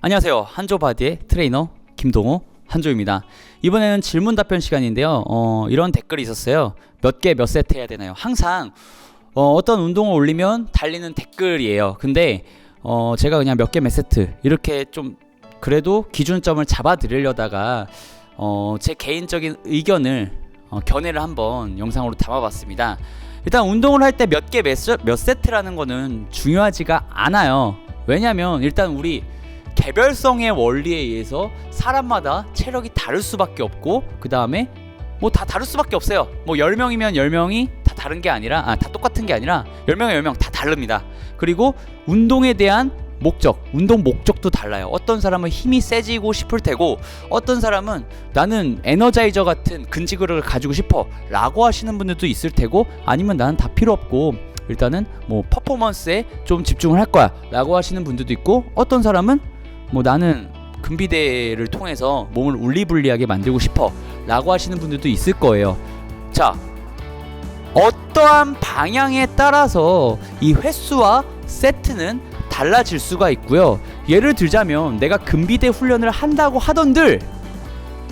안녕하세요. 한조바디의 트레이너 김동호 한조입니다. 이번에는 질문 답변 시간인데요. 어, 이런 댓글이 있었어요. 몇 개 몇 세트 해야 되나요? 항상 어, 어떤 운동을 올리면 달리는 댓글이에요. 근데 어, 제가 그냥 몇 개 몇 세트 이렇게 좀 그래도 기준점을 잡아 드리려다가 어, 제 개인적인 의견을 어, 견해를 한번 영상으로 담아봤습니다. 일단 운동을 할 때 몇 개몇 세트라는 거는 중요하지가 않아요. 왜냐면 일단 우리 개별성의 원리에 의해서 사람마다 체력이 다를 수밖에 없고 그 다음에 뭐 다 다를 수밖에 없어요. 뭐 10명이면 10명이 다 다른 게 아니라 아, 다 똑같은 게 아니라 10명에 10명 다 다릅니다. 그리고 운동에 대한 목적, 운동 목적도 달라요. 어떤 사람은 힘이 세지고 싶을 테고 어떤 사람은 나는 에너자이저 같은 근지구를 가지고 싶어 라고 하시는 분들도 있을 테고 아니면 나는 다 필요 없고 일단은 뭐 퍼포먼스에 좀 집중을 할 거야 라고 하시는 분들도 있고 어떤 사람은 뭐 나는 금비대를 통해서 몸을 울리불리하게 만들고 싶어 라고 하시는 분들도 있을 거예요. 자 어떠한 방향에 따라서 이 횟수와 세트는 달라질 수가 있고요. 예를 들자면 내가 금비대 훈련을 한다고 하던들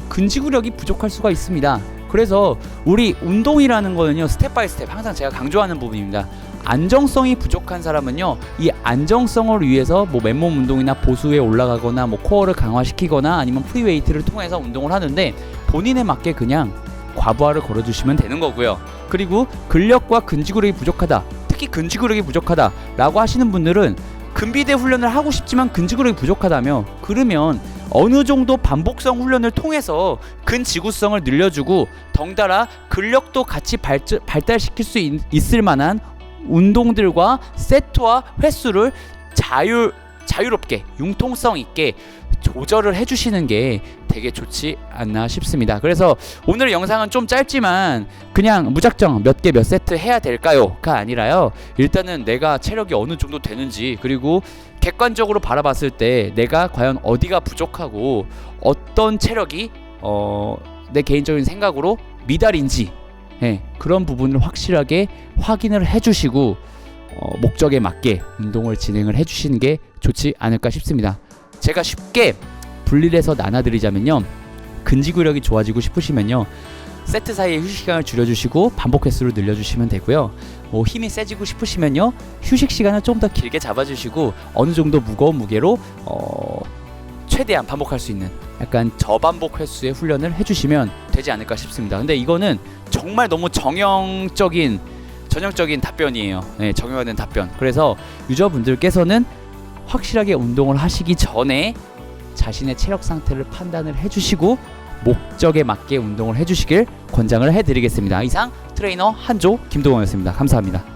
근지구력이 부족할 수가 있습니다. 그래서 우리 운동이라는 거는요 스텝 바이 스텝 항상 제가 강조하는 부분입니다 안정성이 부족한 사람은요 이 안정성을 위해서 뭐 맨몸 운동이나 보수에 올라가거나 뭐 코어를 강화시키거나 아니면 프리웨이트를 통해서 운동을 하는데 본인에 맞게 그냥 과부하를 걸어주시면 되는 거고요. 그리고 근력과 근지구력이 부족하다 특히 근지구력이 부족하다 라고 하시는 분들은 근비대 훈련을 하고 싶지만 근지구력이 부족하다며 그러면 어느 정도 반복성 훈련을 통해서 근지구성을 늘려주고 덩달아 근력도 같이 발전, 발달시킬 수 있, 있을 만한 운동들과 세트와 횟수를 자유 자유롭게 융통성 있게 조절을 해주시는 게 되게 좋지 않나 싶습니다. 그래서 오늘 영상은 좀 짧지만 그냥 무작정 몇 개 몇 세트 해야 될까요?가 아니라요. 일단은 내가 체력이 어느 정도 되는지 그리고 객관적으로 바라봤을 때 내가 과연 어디가 부족하고 어떤 체력이 어, 내 개인적인 생각으로 미달인지 예, 그런 부분을 확실하게 확인을 해주시고 어, 목적에 맞게 운동을 진행을 해주시는 게 좋지 않을까 싶습니다. 제가 쉽게 분리를 해서 나눠드리자면요. 근지구력이 좋아지고 싶으시면요. 세트 사이에 휴식 시간을 줄여주시고 반복 횟수를 늘려주시면 되고요. 뭐 힘이 세지고 싶으시면요. 휴식 시간을 좀 더 길게 잡아주시고 어느 정도 무거운 무게로 어, 최대한 반복할 수 있는 약간 저반복 횟수의 훈련을 해주시면 되지 않을까 싶습니다. 근데 이거는 정말 너무 정형적인 전형적인 답변이에요. 네, 정형화된 답변. 그래서 유저분들께서는 확실하게 운동을 하시기 전에 자신의 체력 상태를 판단을 해주시고 목적에 맞게 운동을 해주시길 권장을 해드리겠습니다. 이상 트레이너 한조 김동원이었습니다. 감사합니다.